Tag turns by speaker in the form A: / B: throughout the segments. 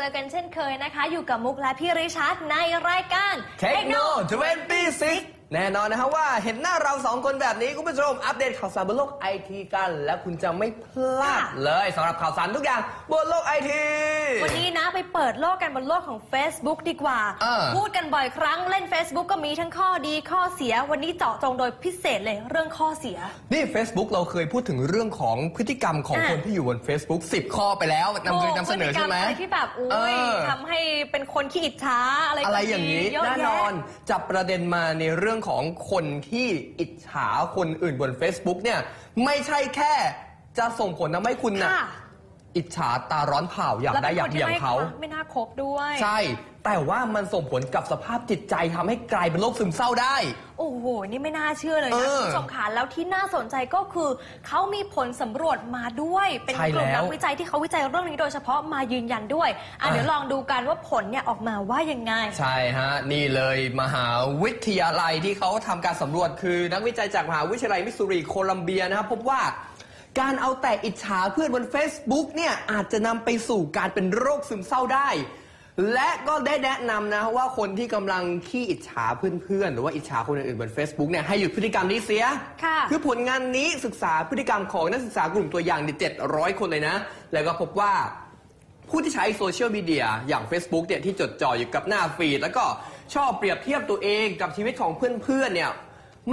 A: เจอกันเช่นเคยนะคะ อยู่กับมุกและพี่ริชาร์ดในรายการ
B: เทคโนโลยี แน่นอนนะฮะว่าเห็นหน้าเราสองคนแบบนี้ คุณผู้ชม อัปเดตข่าวสารบนโลกไอทีกัน และคุณจะไม่พลาดเลยสำหรับข่าวสารทุกอย่างบนโลกไอที
A: วันนี้นะไปเปิดโลกกันบนโลกของ Facebook ดีกว่า
B: เออ
A: พูดกันบ่อยครั้งเล่น Facebook ก็มีทั้งข้อดีข้อเสีย วันนี้เจาะจงโดยพิเศษเลยเรื่องข้อเสีย
B: นี่ Facebook เราเคยพูดถึงเรื่องของพฤติกรรมของ
A: อะ
B: คนที่อยู่บน Facebook 10 ข้อไปแล้วนำเสนอนำเสนอใช่ไหม
A: พฤติกรรอะไรที่แบบอุ้ย
B: เออ
A: ทำให้เป็นคนขี้อิจฉาอะไรก็
B: อะไรอย่างนี้
A: มีเยอะ
B: แน่น
A: แยะ
B: อนจับประเด็นมาในเรื่องของคนที่อิจฉาคนอื่นบน Facebook เนี่ยไม่ใช่แค่จะส่งผลทำให้คุณนะ่ะ อิจฉาตาร้อนเผาอยาก
A: แล้ว
B: ได้
A: เป็น
B: อยา
A: ค
B: ก
A: น
B: เบี่
A: ที่
B: ยง
A: ไม่
B: เขา
A: ไม่น่าคบด้วย
B: ใช่ แต่ว่ามันส่งผลกับสภาพจิตใจทำให้กลายเป็นโรคซึมเศร้าได้
A: โอ้โห นี่ไม่น่าเชื่อเลย
B: เอ
A: นะ
B: อ
A: คุณผู้ชมค่ะแล้วที่น่าสนใจก็คือ เขามีผลสำรวจมาด้วย เป็น
B: ใช่
A: กลุ่ม
B: แล้
A: นั
B: ว
A: กวิจัยที่เขาวิจัยเรื่องนี้โดยเฉพาะมายืนยันด้วยอะ
B: อะ
A: เดี๋ยวลองดูกันว่าผลเนี่ยออกมาว่ายังไง
B: ใช่ฮะ นี่เลยมหาวิทยาลัยที่เขาทำการสำรวจคือนักวิจัยจากมหาวิทยาลัยมิสซูรีโคลัมเบียนะครับพบว่า การเอาแต่อิจฉาเพื่อนบน Facebook เนี่ยอาจจะนำไปสู่การเป็นโรคซึมเศร้าได้ และก็ได้แนะนำนะว่าคนที่กำลังขี้อิจฉาเพื่อนๆ หรือว่าอิจฉาคนอื่นๆบน Facebook เนี่ยให้หยุดพฤติกรรมนี้เสีย
A: ค่ะ
B: คือผลงานนี้ศึกษาพฤติกรรมของนักศึกษากลุ่มตัวอย่างเจ็ดร้อยคนเลยนะ แล้วก็พบว่าผู้ที่ใช้โซเชียลมีเดียอย่าง Facebook เนี่ยที่จดจ่ออยู่กับหน้าฟีดแล้วก็ชอบเปรียบเทียบตัวเองกับชีวิตของเพื่อนๆเนี่ย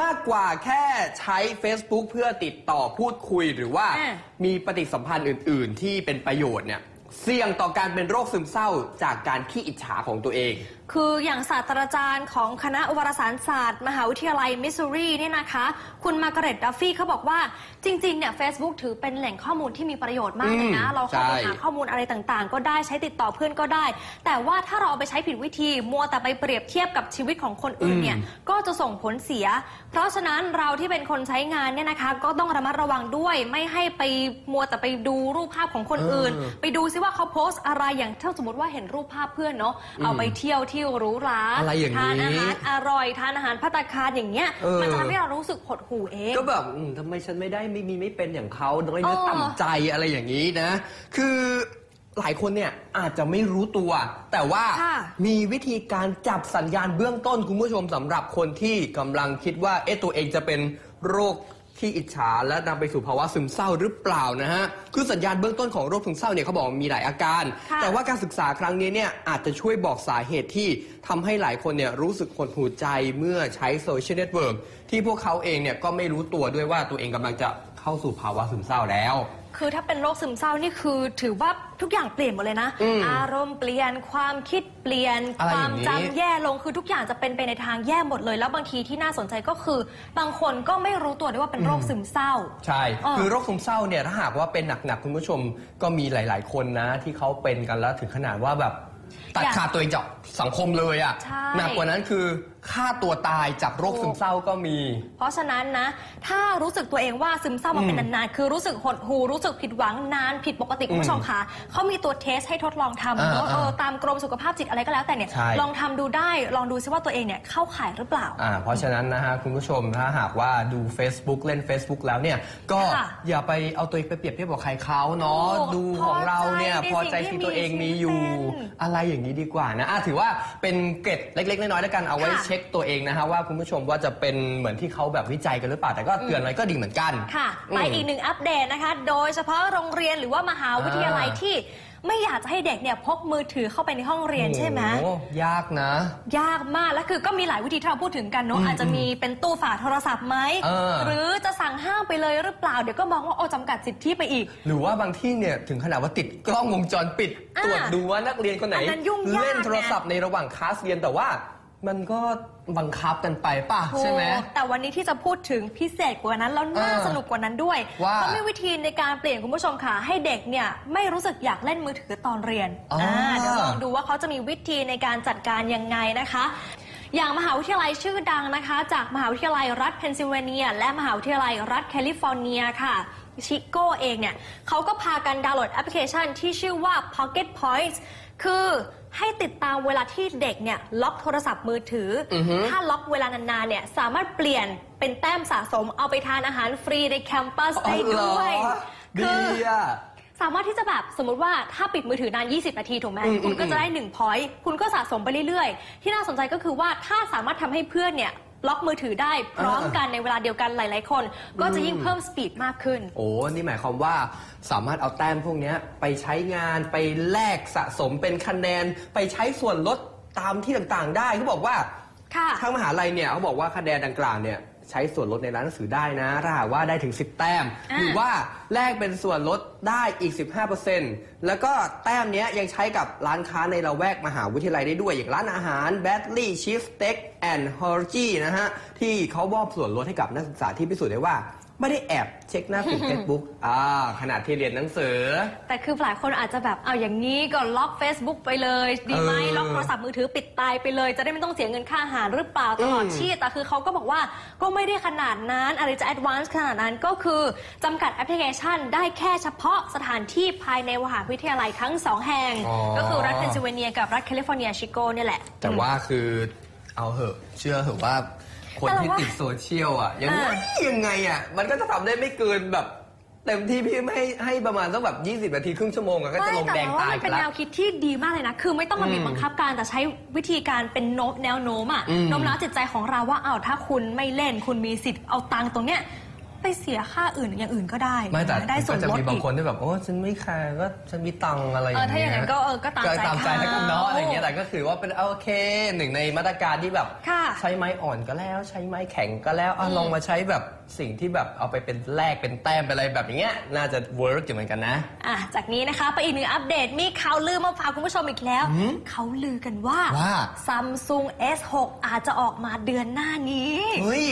B: มากกว่าแค่ใช้ Facebook เพื่อติดต่อพูดคุยหรือว่า
A: อะ
B: มีปฏิสัมพันธ์อื่น ๆ ที่เป็นประโยชน์เนี่ยเสี่ยงต่อการเป็นโรคซึมเศร้าจากการขี้อิจฉาของตัวเอง
A: คืออย่างศาสตราจารย์ของคณะวารสารศาสตร์ มหาวิทยาลัยมิสซูรีเนี่ยนะคะ คุณมาร์กาเร็ตดัฟฟี่เขาบอกว่าจริงๆเนี่ย Facebook ถือเป็นแหล่งข้อมูลที่มีประโยชน์มากเลยนะ
B: อืม
A: เราเข้าไป
B: ใช่
A: หาข้อมูลอะไรต่างๆ ก็ได้ใช้ติดต่อเพื่อนก็ได้ แต่ว่าถ้าเราเอาไปใช้ผิดวิธี มัวแต่ไปเปรียบเทียบกับชีวิตของคนอื่นเนี่ยก็จะส่งผลเสีย เพราะฉะนั้นเราที่เป็นคนใช้งานเนี่ยนะคะ ก็ต้องระมัดระวังด้วย ไม่ให้ไปมัวแต่ไปดูรูปภาพของคนอื่น
B: เออ
A: ไปดูซิว่าเขาโพสต์อะไรอย่างถ้าสมมติว่าเห็นรูปภาพเพื่อนเนาะเอาไปเที่ยวที่หรูหรา
B: อะไรอย่างนี้
A: ทานอาหารอร่อยทานอาหารพัตตาคารอย่างเงี้ย
B: เออ
A: มันจะทำให้เรารู้สึกหดหู่เอง
B: ก็แบบอืมทำไมฉันไม่ได้ไม่มีไม่เป็นอย่างเขาน้อยเนื้อ
A: เออ
B: ต่ำใจอะไรอย่างนี้นะ คือหลายคนเนี่ยอาจจะไม่รู้ตัว แต่ว่า
A: ค่ะ
B: มีวิธีการจับสัญญาณเบื้องต้นคุณผู้ชมสำหรับคนที่กำลังคิดว่าเอ๊ะตัวเองจะเป็นโรค ที่อิจฉาและนำไปสู่ภาวะซึมเศร้าหรือเปล่านะฮะคือสัญญาณเบื้องต้นของโรคซึมเศร้าเนี่ยเขาบอกว่ามีหลายอาการ
A: ค่ะ
B: แต่ว่าการศึกษาครั้งนี้เนี่ยอาจจะช่วยบอกสาเหตุที่ทำให้หลายคนเนี่ยรู้สึกหดหู่ใจเมื่อใช้โซเชียลเน็ตเวิร์กที่พวกเขาเองเนี่ยก็ไม่รู้ตัวด้วยว่าตัวเองกำลังจะเข้าสู่ภาวะซึมเศร้าแล้ว
A: คือถ้าเป็นโรคซึมเศร้านี่คือถือว่าทุกอย่างเปลี่ยนหมดเลยนะ
B: อืม
A: อารมณ์เปลี่ยนความคิดเปลี่ยน
B: อะไร
A: ค
B: อ
A: วา
B: ย่ามงนี้
A: จำแย่ลงคือทุกอย่างจะเป็นไปในทางแย่หมดเลย แล้วบางทีที่น่าสนใจก็คือ บางคนก็ไม่รู้ตัวด้วยว่าเป็นโรคซึมเศร้า
B: ใช่
A: เออ
B: คือโรคซึมเศร้าเนี่ยถ้าหากว่าเป็นหนักๆคุณผู้ชมก็มีหลาย ๆ คนนะ ที่เขาเป็นกันแล้วถึงขนาดว่าแบบตัด
A: อยาก
B: ขาดตัวเองจากสังคมเลยอะ
A: ใช่
B: หนักกว่านั้นคือ ฆ่าตัวตายจากโรคซึมเศร้าก็มี
A: เพราะฉะนั้นนะ ถ้ารู้สึกตัวเองว่าซึมเศร้ามาเป็น
B: อืม
A: นานๆ คือรู้สึกหดหูรู้สึกผิดหวังนานผิดปกติคุณผู้ชมคะเขามีตัวเทสให้ทดลองทำ
B: อ่า
A: เนอะ
B: อ่า
A: เออตามกรมสุขภาพจิตอะไรก็แล้วแต่เนี่ย
B: ใช่
A: ลองทำดูได้ลองดูซิว่าตัวเองเนี่ยเข้าข่ายหรือเปล่า
B: อ่าเพราะฉะนั้นนะฮะคุณผู้ชมถ้าหากว่าดู Facebook เล่น Facebook แล้วเนี่ยก็
A: ค่ะ
B: อย่าไปเอาตัวเองไปเปรียบเทียบกับใครเขาเนาะ
A: โอ้
B: ดูของเราเนี่ยพ
A: พ
B: อ
A: อ
B: ใจ
A: ใจ
B: ที่ตัวเอง
A: ในสิ่งที่
B: มีอยู่
A: เป็น
B: อะไรอย่างนี้ดีกว่านะอะถือว่าเป็นเกร็ดเล็กๆน้อยๆแล้วกันเอาไว้
A: ค่ะ
B: เช็คตัวเองนะฮะว่าคุณผู้ชมว่าจะเป็นเหมือนที่เขาแบบวิจัยกันหรือเปล่าแต่ก็เตือนไว้ก็ดีเหมือนกัน
A: ค่ะ
B: อืม
A: ไปอีกหนึ่งอัปเดตนะคะ โดยเฉพาะโรงเรียนหรือว่ามหาวิทยาลัย
B: อ่า
A: ที่ไม่อยากจะให้เด็กเนี่ยพกมือถือเข้าไปในห้องเรียนใช่ไหม
B: โอ้ยากนะ
A: ยากมาก แล้วคือก็มีหลายวิธีที่เราพูดถึงกันเนาะ
B: อืม
A: อาจจะมีเป็นตู้ฝากโทรศัพท์ไหม
B: เออ
A: หรือจะสั่งห้ามไปเลยหรือเปล่า เดี๋ยวก็มองว่าโอ้จำกัดสิทธิไปอีก
B: หรือว่าบางที่เนี่ยถึงขนาดว่าติดกล้องวงจรปิด
A: อ่า
B: ตรวจดูว่านักเรียนคนไหน
A: อันนั้นยุ่งยาก
B: เล่นโทรศัพท์ในระหว่างคลาสเรียนแต่ว่า มันก็บังคับกันไปป่ะ ใช่ไหม
A: ถูกแต่วันนี้ที่จะพูดถึงพิเศษกว่านั้น แล้วน่า
B: เออ
A: สนุกกว่านั้นด้วย
B: ว่า
A: เขามีวิธีในการเปลี่ยนคุณผู้ชมค่ะ ให้เด็กเนี่ยไม่รู้สึกอยากเล่นมือถือตอนเรียน
B: อ๋ออ่
A: เดี๋ยวลองดูว่าเขาจะมีวิธีในการจัดการยังไงนะคะอย่างมหาวิทยาลัยชื่อดังนะคะ จากมหาวิทยาลัยรัฐเพนซิลเวเนีย และมหาวิทยาลัยรัฐแคลิฟอร์เนียค่ะชิโก้เองเนี่ยเขาก็พากันดาวน์โหลดแอปพลิเคชันที่ชื่อว่า Pocket Points คือ ให้ติดตามเวลาที่เด็กเนี่ยล็อกโทรศัพท์มือถืออ
B: อฮึ
A: ถ้าล็อกเวลานานๆเนี่ยสามารถเปลี่ยนเป็นแต้มสะสมเอาไปทานอาหารฟรีในแคมปัสได้ด้วย
B: ดีอะ
A: สามารถที่จะแบบสมมติว่าถ้าปิดมือถือนาน 20 นาทีถูกไหม
B: อืม
A: คุณก็
B: อืม
A: จะได้1 point คุณก็สะสมไปเรื่อยๆ ที่น่าสนใจก็คือว่าถ้าสามารถทำให้เพื่อนเนี่ย ล็อกมือถือได้พร้อมกันในเวลาเดียวกันหลาย ๆ คน ก็จะยิ่งเพิ่มสปีดมากขึ้น
B: โอ้นี่หมายความว่าสามารถเอาแต้มพวกเนี้ยไปใช้งานไปแลกสะสมเป็นคะแนนไปใช้ส่วนลดตามที่ต่างๆ ได้เขาบอกว่า
A: ค่ะ
B: ทางมหาลัยเนี่ยเขาบอกว่าคะแนนดังกล่าวเนี่ย ใช้ส่วนลดในร้านหนังสือได้นะ ถ้าหากว่าได้ถึง 10 แต้ม
A: อ่า
B: หรือว่าแลกเป็นส่วนลดได้อีก 15%แล้วก็แต้มเนี้ยยังใช้กับร้านค้าในละแวกมหาวิทยาลัยได้ด้วย อย่างร้านอาหาร b a d l y Chief Steak and h o r g y นะฮะ ที่เขามอบส่วนลดให้กับนักศึกษาที่พิสูจน์ได้ว่า ไม่ได้แอบเช็คหน้าฟีด Facebook อ่าขณะที่เรียนหนังสือ
A: แต่คือหลายคนอาจจะแบบเอาอย่างนี้ก็ล็อก Facebook ไปเลย ดีไหม
B: เออ
A: ล็อกโทรศัพท์มือถือปิดตายไปเลย จะได้ไม่ต้องเสียเงินค่าอาหารหรือเปล่าตลอด
B: อืม
A: ชีพแต่คือเขาก็บอกว่าก็ไม่ได้ขนาดนั้นอะไรจะแอดวานซ์ขนาดนั้นก็คือจำกัดแอปพลิเคชันได้แค่เฉพาะสถานที่ภายในมหาวิทยาลัยทั้งสองแห่ง
B: อ๋อ
A: ก็คือรัฐเพนซิลเวเนียกับรัฐแคลิฟอร์เนียชิโกเนี่ยแหละ
B: แต่ว่าคือเอาเหอะ เชื่อเหอะว่า คน
A: แต่
B: ที่
A: ว่า
B: ติดโซเชียลอะยังไง
A: อ่า
B: ยังไงอะมันก็จะทำได้ไม่เกินแบบเต็มที่พี่ไม่ให้ให้ประมาณสักแบบ 20 นาทีครึ่งชั่วโมงอะก็จะลง
A: ไม่
B: แด
A: แต่
B: ง
A: ว่า
B: ตาย
A: มัน
B: กั
A: เป็นน
B: แล้
A: แน
B: ว
A: วคิดที่ดีมากเลยนะ คือไม่ต้องมาบีบ
B: อืม
A: บังคับการแต่ใช้วิธีการเป็นโน้มแนวโน้มอะ
B: อืม
A: โน้มน้าวจิตใจของเราว่าอ้าวถ้าคุณไม่เล่นคุณมีสิทธิ์เอาตังค์ตรงเนี้ย ไปเสียค่าอื่นอย่างอื่นก็ได้
B: ไม่แต่
A: ได้ส่ว
B: ก็
A: น
B: จะ
A: ลด
B: มีบาง
A: อีก
B: คนที่แบบโอ้ฉันไม่แคร์ก็ฉันมีตังค์อะไรอ
A: เอย่างอ
B: เงี้ย
A: ถ้าอย่างนั้นก็เออก็ตามใจ
B: ตามใจแล้วกันเนาะ
A: เขา
B: อะไรอย่างเงี้ยแต่ก็คือว่าเป็นโอเคหนึ่งในมาตรการที่แบบ
A: ค่ะ
B: ใช้ไม้อ่อนก็แล้ว ใช้ไม้แข็งก็แล้วเอาลองมาใช้แบบสิ่งที่แบบเอาไปเป็นแลกเป็นแต้มเป็นอะไรแบบอย่างเงี้ยน่าจะเวิร์กอยู่เหมือนกันนะ
A: อะจากนี้นะคะไปอีกหนึ่งอัปเดตมีข่าวลือมาฝากคุณผู้ชมอีกแล้ว
B: หืม
A: เขาลือกันว่า
B: ว่า
A: Samsung S6 อาจจะออกมาเดือนหน้านี้
B: เฮ้ย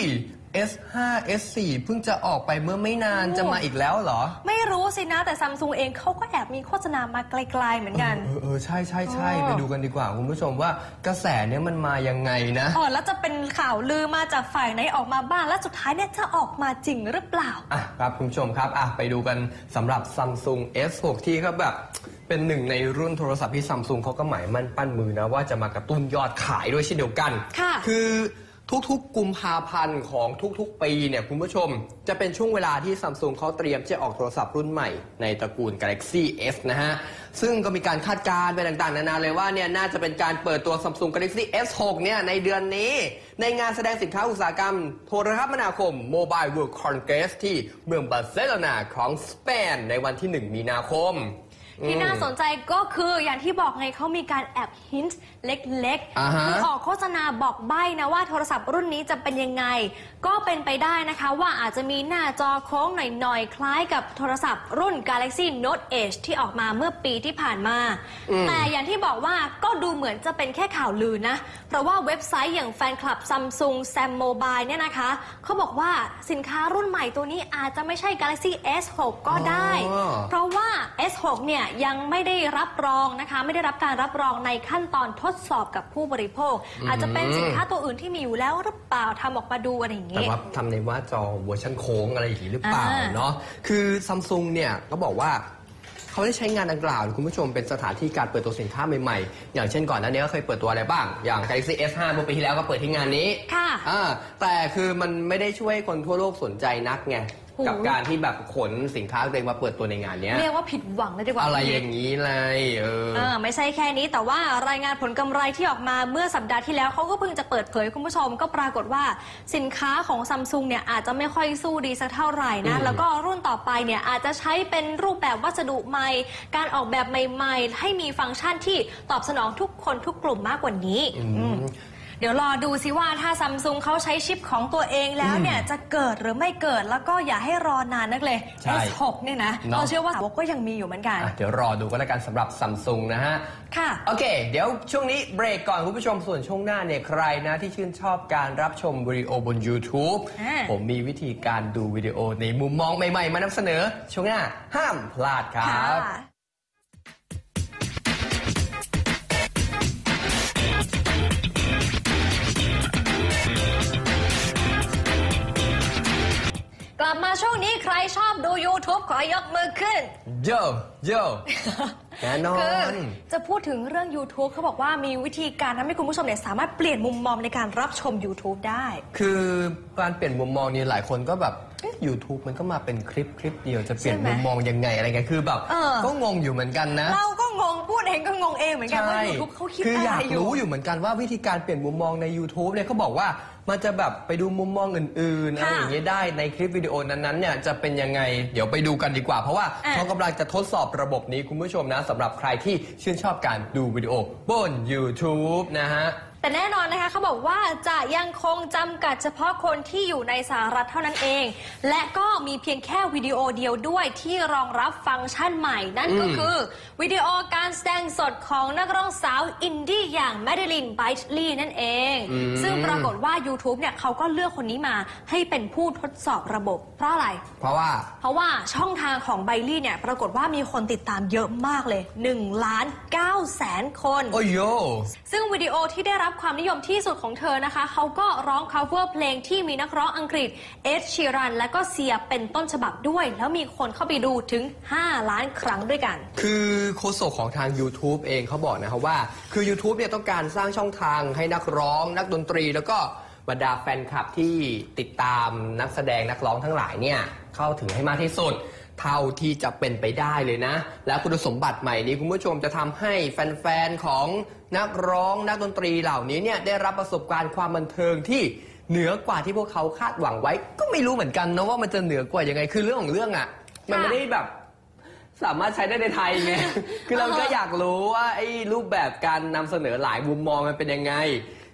B: S5 S4 เพิ่งจะออกไปเมื่อไม่นาน
A: โอ้
B: จะมาอีกแล้วเหรอ
A: ไม่รู้สินะแต่ซัมซุงเองเขาก็แอบมีโฆษณามาไกลๆเหมือนกัน
B: เออเออใช่ใช่ใช่
A: อ๋อ
B: ไปดูกันดีกว่าคุณผู้ชมว่ากระแสเนี้ยมันมายังไงนะ
A: อ๋อแล้วจะเป็นข่าวลือมาจากฝ่ายไหนออกมาบ้าง และสุดท้ายเนี่ยจะออกมาจริงหรือเปล่า
B: อะครับคุณผู้ชมครับอะไปดูกันสำหรับ Samsung S6 ที่เขาแบบเป็นหนึ่งในรุ่นโทรศัพท์ที่ซัมซุงเขาก็หมายมั่นปั้นมือนะว่าจะมากระตุ้นยอดขายด้วยเช่นเดียวกัน
A: ค่ะ
B: คือ ทุกๆ กุมภาพันธ์ของทุกๆ ปีเนี่ยคุณผู้ชม จะเป็นช่วงเวลาที่ซัมซุงเขาเตรียมจะออกโทรศัพท์รุ่นใหม่ในตระกูล Galaxy S นะฮะ ซึ่งก็มีการคาดการณ์ไปต่างๆ นานาเลยว่าเนี่ยน่าจะเป็นการเปิดตัว Samsung Galaxy S6 เนี่ยในเดือนนี้ ในงานแสดงสินค้าอุตสาหกรรม โทรคมนาคม Mobile World Congress ที่เมืองบาร์เซโลนาของสเปนในวันที่ 1 มีนาคม
A: ที่น่าสนใจก็คืออย่างที่บอกไงเขามีการแอบฮินต์เล็ก
B: อ่าฮะ
A: คือออกโฆษณาบอกใบ้นะว่าโทรศัพท์รุ่นนี้จะเป็นยังไง ก็เป็นไปได้นะคะว่าอาจจะมีหน้าจอโค้งหน่อยๆ คล้ายกับโทรศัพท์รุ่น Galaxy Note Edge ที่ออกมาเมื่อปีที่ผ่านมา
B: อืม
A: แต่อย่างที่บอกว่าก็ดูเหมือนจะเป็นแค่ข่าวลือนะ เพราะว่าเว็บไซต์อย่างแฟนคลับ Samsung Sam Mobile เนี่ยนะคะ เขาบอกว่าสินค้ารุ่นใหม่ตัวนี้อาจจะไม่ใช่ Galaxy S6 ก็ได้
B: อ๋อ
A: เพราะว่า S6 เนี่ยยังไม่ได้รับรองนะคะ ไม่ได้รับการรับรองในขั้นตอนทดสอบกับผู้บริโภค อาจจะเป็นสินค้าตัวอื่นที่มีอยู่แล้วหรือเปล่าทำออกมาดูอะไรอย่าง
B: แต่
A: นี้
B: ว่าทำในว่าจอเวอร์ชันโค้งอะไรอย่างนี้หรือเปล่า
A: อ่า
B: เนาะคือซัมซุงเนี่ยก็บอกว่าเขาได้ใช้งานดังกล่าว คุณผู้ชมเป็นสถานที่การเปิดตัวสินค้าใหม่ๆ อย่างเช่นก่อนหน้านี้ก็เคยเปิดตัวอะไรบ้าง อย่าง Galaxy S5 เมื่อปีที่แล้วก็เปิดที่งานนี้
A: ค่ะ
B: อ่าแต่คือมันไม่ได้ช่วยคนทั่วโลกสนใจนักไง
A: โอ้โห
B: กับการที่แบบขนสินค้าตัวเองมาเปิดตัวในงานเนี้ย
A: เรียกว่าผิดหวังเลยดีกว่า
B: อะไร
A: คุณ
B: อ
A: นิด
B: ย่างนี้เลยเออ
A: เออไม่ใช่แค่นี้แต่ว่ารายงานผลกำไรที่ออกมาเมื่อสัปดาห์ที่แล้วเขาก็เพิ่งจะเปิดเผยคุณผู้ชม ก็ปรากฏว่าสินค้าของซัมซุงเนี่ยอาจจะไม่ค่อยสู้ดีสักเท่าไหร่นะ
B: อืม
A: แล้วก็รุ่นต่อไปเนี่ยอาจจะใช้เป็นรูปแบบวัสดุใหม่ การออกแบบใหม่ ๆ ให้มีฟังก์ชันที่ตอบสนองทุกคนทุกกลุ่มมากกว่านี้
B: อืม
A: อืม เดี๋ยวรอดูสิว่าถ้าซัมซุงเขาใช้ชิปของตัวเองแล้วเนี่ยจะเกิดหรือไม่เกิดแล้วก็อย่าให้รอนานนักเลย
B: ใช่
A: S6 เนี่ยนะ
B: เนอะ
A: เราเชื่อว่าสาวกก็ยังมีอยู่เหมือนกัน
B: อะเดี๋ยวรอดูก็แล้วกันสำหรับซัมซุงนะฮะ
A: ค่ะ
B: โอเค เดี๋ยวช่วงนี้เบรกก่อนคุณผู้ชมส่วนช่วงหน้าเนี่ยใครนะที่ชื่นชอบการรับชมวิดีโอบน YouTube
A: อ่า
B: ผมมีวิธีการดูวิดีโอในมุมมองใหม่ ๆ มานำเสนอ ช่วงหน้าห้ามพลาดครับ
A: กลั บมาช่วงนี้ใครชอบดู YouTube ขอยกมือขึ้น
B: โยโยแน่นอ
A: คือนจะพูดถึงเรื่อง YouTube เขาบอกว่ามีวิธีการทำให้คุณผู้ชมเนี่ยสามารถเปลี่ยนมุมมองในการรับชม YouTube ได้
B: คือการเปลี่ยนมุมมองนี่หลายคนก็แบบเอ๊ะ YouTube มันก็มาเป็นคลิปคลิปเดียวจะเปลี่ยน
A: ใช่ไหม
B: มุมมองยังไงอะไรเงี้ยคือแบบ
A: เออ
B: ก็งงอยู่เหมือนกันนะ
A: เราก็งงพูดเองก็งงเองเหมือนกันว่า YouTube เขาคิด
B: คือ
A: อะ
B: อ
A: ไร
B: ยาก
A: อยู่
B: รู้อยู่เหมือนกันว่าวิธีการเปลี่ยนมุมมองใน YouTube เนี่ยเขาบอกว่า มันจะแบบไปดูมุมมองอื่นๆอะไร
A: ค่ะ
B: อย่างเงี้ยได้ในคลิปวิดีโอนั้นๆเนี่ยจะเป็นยังไงเดี๋ยวไปดูกันดีกว่า เพราะว่า
A: อะ
B: เขากำลังจะทดสอบระบบนี้คุณผู้ชมนะสำหรับใครที่ชื่นชอบการดูวิดีโอบน YouTube นะฮะ
A: แต่แน่นอนนะคะเขาบอกว่าจะยังคงจำกัดเฉพาะคนที่อยู่ในสหรัฐเท่านั้นเอง และก็มีเพียงแค่วิดีโอเดียวด้วยที่รองรับฟังก์ชันใหม่ นั่นก็
B: อืม
A: คือวิดีโอการแสดงสดของนักร้องสาวอินดี้อย่างแมด e ลินไบชลีนั่นเองซึ่งปรากฏว่า YouTube เนี่ยเขาก็เลือกคนนี้มาให้เป็นผู้ทดสอบระบบ เพราะอะไร
B: เพราะว่า
A: เพราะว่าช่องทางของไบลี่เนี่ยปรากฏว่ามีคนติดตามเยอะมากเลย1ล้าน9แสนคน
B: โอ้โย
A: ซึ่งวิดีโอที่ได้รับความนิยมที่สุดของเธอนะคะ เขาก็ร้อง cover เพลงที่มีนักร้องอังกฤษเอ d ชีรันและก็เซียเป็นต้นฉบับด้วย แล้วมีคนเข้าไปดูถึง 5 ล้านครั้งด้วยกัน
B: คือโฆษกของทาง YouTube เองเขาบอกนะครับว่า คือ YouTube เนี่ยต้องการสร้างช่องทางให้นักร้อง นักดนตรีแล้วก็บรรดาแฟนคลับที่ติดตามนักแสดงนักร้องทั้งหลายเนี่ยเข้าถึงให้มากที่สุด เท่าที่จะเป็นไปได้เลยนะ และคุณสมบัติใหม่นี้คุณผู้ชมจะทำให้แฟนๆของ นักร้องนักดนตรีเหล่านี้เนี่ยได้รับประสบการณ์ความบันเทิงที่เหนือกว่าที่พวกเขาคาดหวังไว้ ก็ไม่รู้เหมือนกันนะว่ามันจะเหนือกว่ายังไงคือเรื่องของเรื่องอะ่ะ มันไม่ได้แบบสามารถใช้ได้ในไทยไง คือเราก็อยากรู้ว่าไอ้รูปแบบการนำเสนอหลายมุมมองมันเป็นยังไง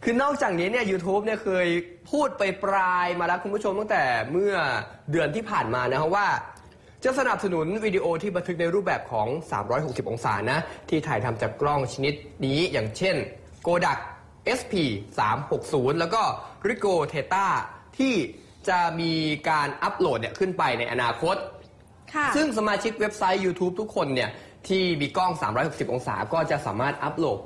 B: คือนอกจากนี้เนี่ย YouTube เนี่ยเคยพูดไปปลายมาแล้วคุณผู้ชมตั้งแต่เมื่อเดือนที่ผ่านมานะครับว่า จะสนับสนุนวิดีโอที่บันทึกในรูปแบบของ 360 องศานะ ที่ถ่ายทำจากกล้องชนิดนี้อย่างเช่น Kodak SP 360แล้วก็ Ricoh Theta ที่จะมีการอัปโหลดเนี่ยขึ้นไปในอนาคต
A: ค่ะ
B: ซึ่งสมาชิกเว็บไซต์ YouTube ทุกคนเนี่ยที่มีกล้อง 360 องศา ก็จะสามารถอัปโหลด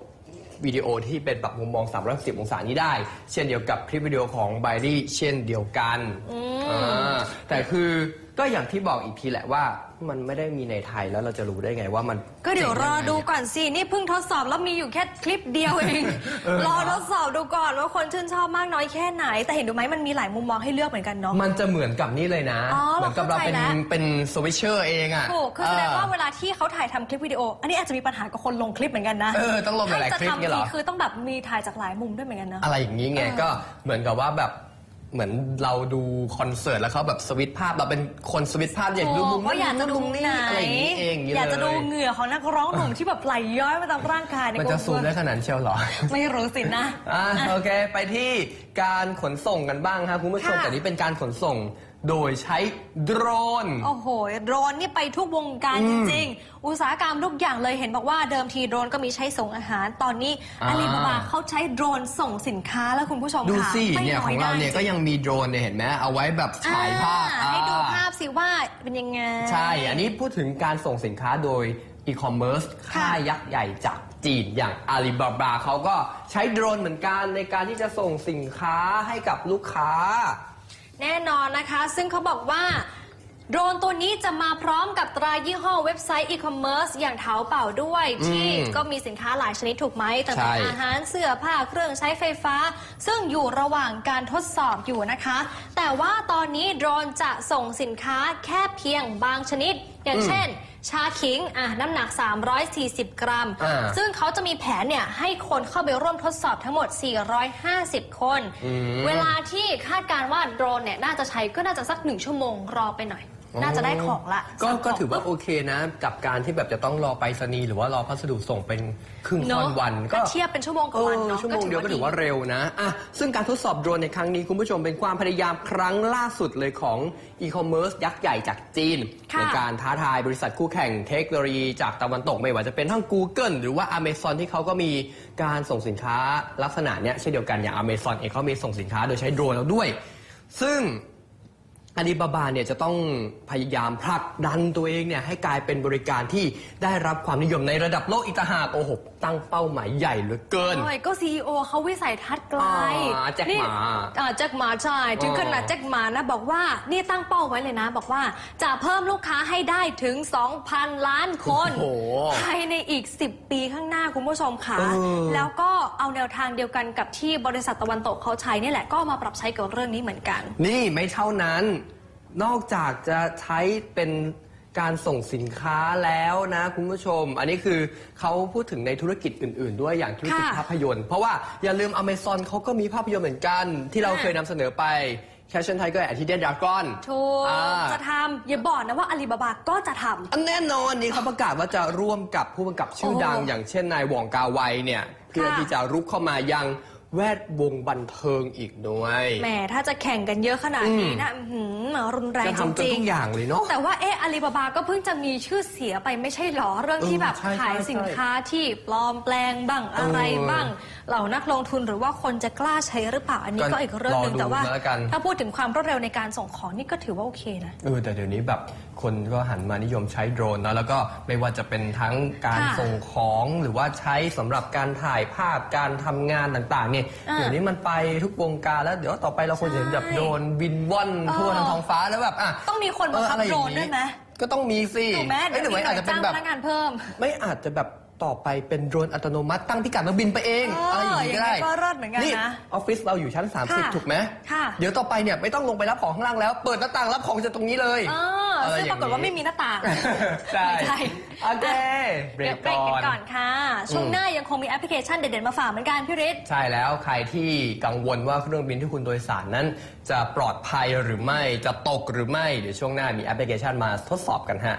B: วิดีโอที่เป็นแบบมุมมอง 360 องศานี้ได้ เช่นเดียวกับคลิปวิดีโอของไบรี่เช่นเดียวกันอ่าแต่คือ ก็อย่างที่บอกอีกทีแหละว่า มันไม่ได้มีในไทยแล้วเราจะรู้ได้ไงว่ามัน
A: ก็เดี๋ยวรอ
B: จ๋งงไง
A: ดูก่อนสิ นี่เพิ่งทดสอบแล้วมีอยู่แค่คลิปเดียวเอง
B: เออ
A: รอทดสอบดูก่อนว่าคนชื่นชอบมากน้อยแค่ไหน แต่เห็นดูไหมมันมีหลายมุมมองให้เลือกเหมือนกันเนาะ
B: มันจะเหมือนกับนี่เลยนะ
A: อ๋อ
B: เหมือนกับเราเป็น
A: เข้าใจแล้ว
B: เป็นสวิชเชอร์เองอะ
A: ถูกคือแสดงว่า
B: เออ
A: เวลาที่เขาถ่ายทำคลิปวิดีโอ อันนี้อาจจะมีปัญหากับคนลงคลิปเหมือนกันนะ
B: เออ ต้องลงหลายๆ
A: ถ้จะ
B: คลิปเนี่ยเหรอ
A: ทำทีคือต้องแบบมีถ่ายจากหลายมุมด้วยเหมือนกันนะ
B: อะไรอย่างนี้ไง
A: เออ
B: ก็เหมือนกับว่าแบบ เหมือนเราดูคอนเสิร์ตแล้วเขาแบบสวิตช์ภาพเราเป็นคนสวิตช์ภาพอยากดูมุม
A: ว่าอยากจะดู
B: มุม
A: ไหน
B: อะไรอย่างนี้เองอย่างนี้
A: อยากจะดู
B: เลย
A: เหงื่อของนักร้องหนุ่มที่แบบไหลย้อยมาตามร่างกายเนี่ย
B: มันจะซูมได้ขนาดนั้นเชียวเหรอ
A: ไม่รู้สินะ
B: อะโอเค ไปที่ การขนส่งกันบ้างครับคุณผู้ชม
A: ค่ะ
B: แต่นี้เป็นการขนส่งโดยใช้โดรน
A: โอ้โห โดรนนี่ไปทุกวงการจริง ๆ อุตสาหกรรมทุกอย่างเลยเห็นบอกว่าเดิมทีโดรนก็มีใช้ส่งอาหาร ตอนนี้
B: อ่า
A: อาลีบาบาเขาใช้โดรนส่งสินค้าแล้วคุณผู้ชม
B: ดู
A: ค่ะ
B: สิ
A: ไม่
B: เนี่ย
A: น้
B: ของเราเนี่ย
A: ได้
B: ก็ยังมีโดรนเนี่ยเห็นไหมเอาไว้แบบฉายภาพ
A: อ่ให้ดู
B: อ่
A: ภาพสิว่าเป็นยังไง
B: ใช่ อันนี้พูดถึงการส่งสินค้าโดยอีคอมเมิร์ซ
A: ค่ะ
B: ค่ายยักษ์ใหญ่จาก จีนอย่างอาลีบาบาเขาก็ใช้โดรนเหมือนกันในการที่จะส่งสินค้าให้กับลูกค้า
A: แน่นอนนะคะ ซึ่งเขาบอกว่าโดรนตัวนี้จะมาพร้อมกับตรายี่ห้อเว็บไซต์อีคอมเมิร์ซอย่างเถาเป่าด้วย ที่
B: อืม
A: ก็มีสินค้าหลายชนิดถูกไหมตั้งแต่
B: ใช่
A: อาหารเสื้อผ้าเครื่องใช้ไฟฟ้า ซึ่งอยู่ระหว่างการทดสอบอยู่นะคะ แต่ว่าตอนนี้โดรนจะส่งสินค้าแค่เพียงบางชนิด อย่างเช่น ชาขิงอะน้ำหนัก 340 กรัม
B: อ่า
A: ซึ่งเขาจะมีแผนเนี่ยให้คนเข้าไปร่วมทดสอบทั้งหมด 450 คน
B: อืม
A: เวลาที่คาดการณ์ว่าโดรนเนี่ยน่าจะใช้ก็น่าจะสักหนึ่งชั่วโมงรอไปหน่อย น่าจะได้ของละ
B: ก็
A: สั่ง
B: ก็
A: ของ
B: ถือว่าโอเคนะ กับการที่แบบจะต้องรอไปรษณีย์หรือว่ารอพัสดุส่งเป็นครึ่ง
A: เน
B: ค่อ
A: อะ
B: นวัน
A: ก็เทียบเป็นชั่วโมงกับวันเนอะ
B: ออชั่วโมงเดียวก็ถือว่า
A: ดี
B: เร็วนะอะซึ่งการทดสอบโดรนในครั้งนี้คุณผู้ชมเป็นความพยายามครั้งล่าสุดเลยของอีคอมเมิร์ซยักษ์ใหญ่จากจีน
A: ค่ะ
B: ในการท้าทายบริษัทคู่แข่งเทคโนโลยีจากตะวันตกไม่ว่าจะเป็นทั้ง Google หรือว่า Amazon ที่เขาก็มีการส่งสินค้าลักษณะเนี้ยเช่นเดียวกันอย่าง Amazon เองเขามีส่งสินค้าโดยใช้โดรนแล้วด้วย ซึ่ง อาลีบาบาเนี่ยจะต้องพยายามผลักดันตัวเองเนี่ยให้กลายเป็นบริการที่ได้รับความนิยมในระดับโลกอีกต่างหากโอ้โหตั้งเป้าหมายใหญ่เหลือเกิน
A: โอ้ยก็ซีอเขาวิสัยทัศน์ไกล
B: อ๋อแจ็คหมา
A: นี่อ่าแจ็คหมาใช่ถึงขนาดแจ็คหมานะบอกว่านี่ตั้งเป้าไว้เลยนะ บอกว่าจะเพิ่มลูกค้าให้ได้ถึง 2,000 ล้านคน
B: โอ้โห
A: ภายในอีก 10 ปีข้างหน้าคุณผู้ชมค่ะ
B: เออ
A: แล้วก็เอาแนวทางเดียวกันกับที่บริษัทตะวันตกเขาใช้นี่แหละก็เอามาปรับใช้กับเรื่องนี้เหมือนกัน
B: นี่ไม่เท่านั้น นอกจากจะใช้เป็นการส่งสินค้าแล้วนะคุณผู้ชม อันนี้คือเขาพูดถึงในธุรกิจอื่น ๆ ด้วยอย่างธุรกิจ
A: ค่ะ
B: ภาพยนตร์ เพราะว่าอย่าลืมอเมซอนเขาก็มีภาพยนตร์เหมือนกัน ที่เรา
A: ค่ะ
B: เคยนำเสนอไปแคชชั่นไทเกอร์แอทิเดนดากอน
A: ถูกจะทำอย่าบอกนะว่าอาลีบาบาก็จะทำ
B: อันแน่นอนนี่เขาประกาศว่าจะร่วมกับผู้กำกับชื่อดัง
A: โอ้
B: อย่างเช่นนายหว่องกาไวเนี่ยเพื่อ
A: ค่ะ
B: ที่จะรุกเข้ามายัง แวดวงบันเทิงอีกด้วย
A: แหมถ้าจะแข่งกันเยอะขนาดนี้นะอื้อหือรุนแรง
B: จะ
A: จ
B: ทำจน
A: ริง
B: ทุกอย่างเลยเนาะ
A: ๆแต่ว่าเอ๊ะอาลีบาบาก็เพิ่งจะมีชื่อเสียไปไม่ใช่หรอเรื่องที่
B: เออ
A: แบบ
B: ใช่
A: ขาย
B: ใช่
A: สินค้าที่ปลอมแปลงบ้างอะไร
B: เออ
A: บ้าง เหล่านักลงทุนหรือว่าคนจะกล้าใช้หรือเปล่าอันนี้
B: ก็
A: ก็อีกเรื่องหนึ่ง
B: รอดู
A: แต่ว่า
B: แล้วกัน
A: ถ้าพูดถึงความรวดเร็วในการส่งของนี่ก็ถือว่าโอเคนะ
B: เออแต่เดี๋ยวนี้แบบคนก็หันมานิยมใช้โดรนนะแล้วก็ไม่ว่าจะเป็นทั้งการ
A: ค่ะ
B: ส่งของหรือว่าใช้สำหรับการถ่ายภาพการทำงานต่างๆเนี่ย
A: อ่า
B: เดี๋ยวนี้มันไปทุกวงการแล้วเดี๋ยวต่อไปเราควรจะเห็นแบบ
A: ใช่
B: โดรนบินว่อน
A: เออ
B: ทั่วทั้งท้องฟ้าแล้วแบบอะ
A: ต้องมีคนบังคับ
B: เอออะไรอ
A: โดร
B: ย่าง
A: นด้วยไหม
B: ก็ต้องมีสิ
A: ถูกไหม
B: เอ้ยหรือว่าอาจจะเป็น
A: จ้าง
B: แบบ
A: พนักงานเพิ่ม
B: ไม่อาจจะแบบ ต่อไปเป็นโดรนอัตโนมัติตั้งพิกัดแล้วบินไปเอง
A: เออ
B: อะไรอย่างนี้ก็ได้
A: อย่างนี้ก็เลิศเหมือนกันนะ
B: ออฟฟิศเราอยู่ชั้น
A: ค่ะ
B: 30 ถูกไหม
A: ค่ะ
B: เดี๋ยวต่อไปเนี่ยไม่ต้องลงไปรับของข้างล่างแล้ว เปิดหน้าต่างรับของจากตรงนี้เลย
A: เออ
B: อะไร
A: ซึ่ง
B: อย่
A: ปรากฏว่าไม่มีหน้าต่าง
B: ใช่
A: ไม่ใช่
B: โอเคเบร
A: เดี๋ย
B: ก
A: วเบรก
B: ก่
A: กั
B: อนน
A: ก่อนค่ะ ช่วงหน้ายังคงมีแอปพลิเคชันเด็ดๆมาฝากเหมือนกันพี่ฤทธิ์
B: ใช่แล้วใครที่กังวลว่าเครื่องบินที่คุณโดยสารนั้น จะปลอดภัยหรือไม่จะตกหรือไม่เดี๋ยวช่วงหน้ามีแอปพลิเคชันมาทดสอบกันฮะ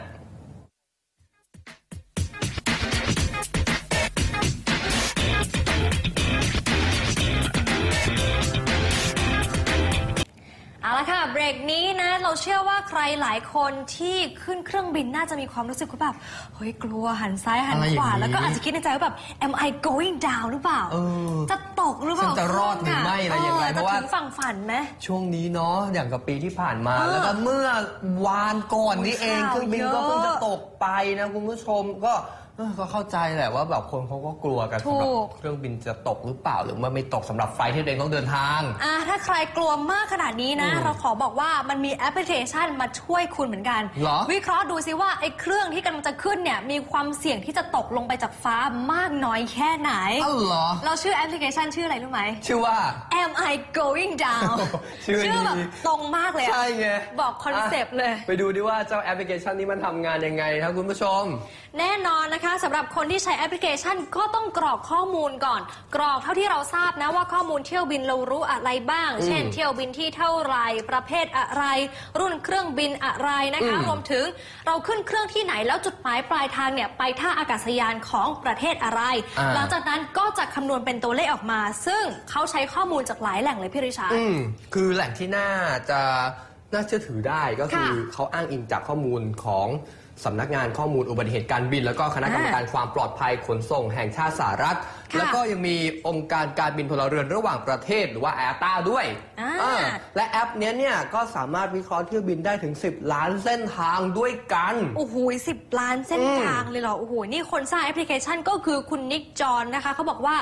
A: รกนี้นะ เราเชื่อว่าใครหลายคนที่ขึ้นเครื่องบินน่าจะมีความรู้สึกว่าแบบเฮ้ยกลัวหันซ้ายหัน
B: อะไรอย่าง
A: ขวา
B: นี้
A: แล้วก็อาจจะคิดในใจว่าแบบ am I going down หรือเปล่า
B: เออ
A: จะตกหรือเปล่า
B: ฉันจะรอดหรือไม่อะไรอย่างไร
A: ออ
B: เพราะว่า
A: จถึงฝั่งฝันไหม
B: ช่วงนี้เนาะอย่างกับปีที่ผ่านมา
A: เออ
B: แล้วก็เมื่อวานก่อนนี้เอง
A: ข่าว
B: เครื่องบิน
A: เยอะ
B: ก็เพิ่งจะตกไปนะคุณผู้ชมก็เออ ก็เข้าใจแหละว่าแบบคนเขาก็กลัวกัน
A: ถู
B: สำหรับ
A: ก
B: เครื่องบินจะตกหรือเปล่าหรือว่าไม่ตกสำหรับไฟล์ที่ตัวเองต้องเดินทาง
A: อ่าถ้าใครกลัวมากขนาดนี้นะ
B: อืม
A: เราขอบอกว่ามันมีแอปพลิเคชันมาช่วยคุณเหมือนกัน
B: เหรอ
A: วิเคราะห์ดูซิว่าไอ้เครื่องที่กำลังจะขึ้นเนี่ยมีความเสี่ยงที่จะตกลงไปจากฟ้ามากน้อยแค่ไหน
B: อ้าวเหรอ
A: เราชื่อแอปพลิเคชันชื่ออะไรรู้ไหม
B: ชื่อว่า
A: Am I going down
B: ชื่อดี
A: แบบตรงมากเลยอะ
B: ใช่ไง
A: บอกคอนเซปต์เลย
B: ไปดูดิว่าเจ้าแอปพลิเคชันนี้มันทำงานยังไงครับคุณผู้ชม
A: แน่นอนนะคะสำหรับคนที่ใช้แอปพลิเคชันก็ต้องกรอกข้อมูลก่อน กรอกเท่าที่เราทราบนะว่าข้อมูลเที่ยวบินเรารู้อะไรบ้าง เช่น เที่ยวบินที่เท่าไหรประเภทอะไร รุ่นเครื่องบินอะไรนะคะ
B: อืม
A: รวมถึงเราขึ้นเครื่องที่ไหนแล้วจุดหมายปลายทางเนี่ยไปท่าอากาศยานของประเทศอะไร
B: อ่า
A: หลังจากนั้นก็จะคำนวณเป็นตัวเลขออกมา ซึ่งเขาใช้ข้อมูลจากหลายแหล่งเลยพี่ริชาร์ด
B: อืมคือแหล่งที่น่าจะน่าเชื่อถือได้ก็คือ
A: ค่ะ
B: เขาอ้างอิงจากข้อมูลของ สำนักงานข้อมูลอุบัติเหตุการบิน แล้วก็คณะกรรมการความปลอดภัยขนส่งแห่งชาติสหรัฐ
A: ค่ะ
B: แล้วก็ยังมีองค์การการบินพลเรือนระหว่างประเทศหรือว่าแอตาด้วย
A: อ่า
B: อ่าและแอปเนี้ยเนี่ยก็สามารถวิเคราะห์เที่ยวบินได้ถึง 10 ล้านเส้นทางด้วยกัน
A: โอ้โหสิบล้านเส้นทางเลยเหรอ โอ้โห นี่คนสร้างแอปพลิเคชันก็คือคุณนิกจอนนะคะเขาบอกว่า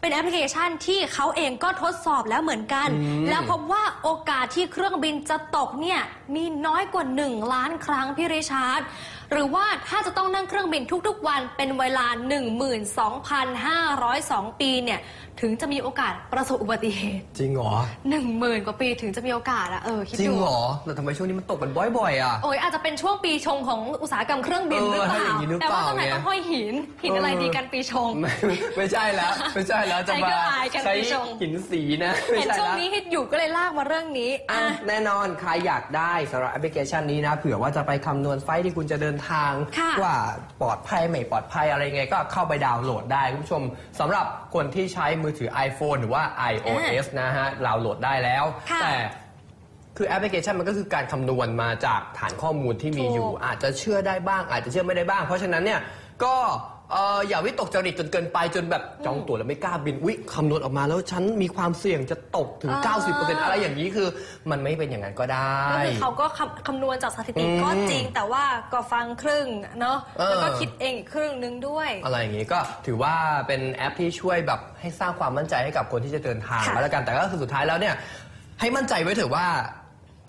A: เป็นแอปพลิเคชันที่เขาเองก็ทดสอบแล้วเหมือนกัน แล้วพบว่าโอกาสที่เครื่องบินจะตกเนี่ยมีน้อยกว่า 1 ล้านครั้งพี่ริชาร์ด หรือว่าถ้าจะต้องนั่งเครื่องบินทุกๆวันเป็นเวลา 12,502 ปีเนี่ย ถึงจะมีโอกาสประสบอุบัติเหตุ
B: จริงเหรอ
A: 10,000กว่าปีถึงจะมีโอกาสอะเออคิด
B: จริง
A: ดู
B: เหรอแล้วทำไมช่วงนี้มันตกกันบ่อยๆอะ
A: โอ้ยอาจจะเป็นช่วงปีชงของอุตสาหกรรมเครื่องบิน
B: เออ
A: หรือเป
B: ถ้า
A: ล่า
B: อย่างนี้หรือ
A: แต่ว่า
B: เปล่า
A: ตรงไหน
B: เนี่ย
A: ต้องห้อยหินหินอะไรดีกันปีชง
B: ไม่ไม่ใช่แล้วไม่ใช่แล้วจะ
A: ใคร
B: มา
A: ก็อายกัน
B: ใช้
A: ไปชง
B: หินสีนะไม่
A: เห็น
B: ใช่
A: ช่วง
B: แล้ว
A: นี้ฮิตอยู่ก็เลยลากมาเรื่องนี้
B: อะ
A: อะ
B: แน่นอนใครอยากได้สำหรับแอปพลิเคชันนี้นะ เผื่อว่าจะไปคำนวณไฟล์ที่คุณจะเดินทาง
A: ค่ะ
B: ว่าปลอดภัยไม่ปลอดภัยอะไรไงก็เข้าไปดาวน์โหลดได้คุณผู้ชมสำหรับคนที่ใช้มือถือ iPhone หรือว่า iOS นะฮะดาวน์โหลดได้แล้ว
A: ค่ะ
B: แต่คือแอปพลิเคชันมันก็คือการคำนวณมาจากฐานข้อมูลที่มีอยู่
A: ถูก
B: อาจจะเชื่อได้บ้าง อาจจะเชื่อไม่ได้บ้าง เพราะฉะนั้นเนี่ยก็ เอออย่าวิตกจริตจนเกินไปจนแบบจองตั๋วแล้วไม่กล้าบินวิคำนวณออกมาแล้วฉันมีความเสี่ยงจะตกถึง
A: อ่า
B: 90%อะไรอย่างนี้คือ มันไม่เป็นอย่างนั้นก็ได้
A: ก็คือเขาก็คำคำนวณจากสถิติ
B: อืม
A: ก็จริง แต่ว่าก็ฟังครึ่งเนาะ
B: เออ
A: แล้วก็คิดเองอีกครึ่งนึงด้วย
B: อะไรอย่างนี้ก็ถือว่าเป็นแอปที่ช่วยแบบให้สร้างความมั่นใจให้กับคนที่จะเดินทาง
A: ค่ะ
B: มาแล้วกันแต่ก็คือสุดท้ายแล้วเนี่ยให้มั่นใจไว้เถอะว่า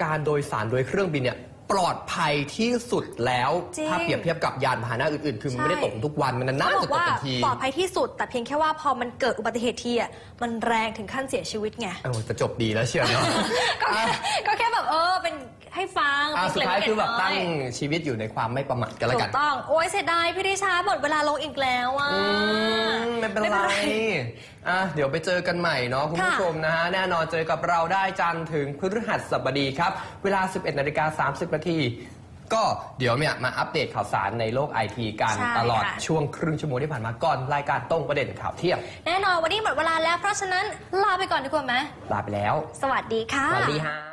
B: การโดยสารโดยเครื่องบินเนี่ย ปลอดภัยที่สุดแล้ว
A: จริง
B: ถ้าเปรียบเทียบกับยานพาหนะอื่นๆ คือมัน
A: ใช่
B: ไม่ได้ตกทุกวันมันนาน
A: เขา
B: ๆ
A: บ
B: จะ
A: อก
B: ตก
A: ว่า
B: กันที
A: ปลอดภัยที่สุด แต่เพียงแค่ว่าพอมันเกิดอุบัติเหตุทีอะมันแรงถึงขั้นเสียชีวิตไง
B: เออจะจบดีแล้วเชียวเนาะ
A: ก็แค่ก็แค่แบบเออเป็นให้ฟัง
B: อะ
A: เป็น
B: สุดท้าย
A: เกร็
B: คือแบบ
A: น้
B: ตั้ง
A: ย
B: ชีวิตอยู่ในความไม่ประมาทกันแล้ว
A: ถู
B: กัน
A: กต้อง โอ้ยเสียดายพี่ดิชาหมดเวลาลงอีกแล้วอะ
B: อืมไม่เป็นไร อะเดี๋ยวไปเจอกันใหม่เนาะคุณผู้
A: ค่ะ
B: ชมนะฮะแน่นอนเจอกับเราได้จันทร์ถึงพฤหัสบดีครับ เวลา 11นาฬิกา30นาทีก็เดี๋ยวเนี่ยมาอัปเดตข่าวสารในโลกไอทีกัน
A: ใช่
B: ตลอด
A: ค่ะ
B: ช่วงครึ่งชั่วโมงที่ผ่านมาก่อนรายการต้งประเด็นข่าวเที่ยง
A: แน่นอนวันนี้หมดเวลาแล้วเพราะฉะนั้นลาไปก่อนดีกว่าไหม
B: ลาไปแล้ว
A: สวัสดีค่ะ
B: สวัสดีฮะ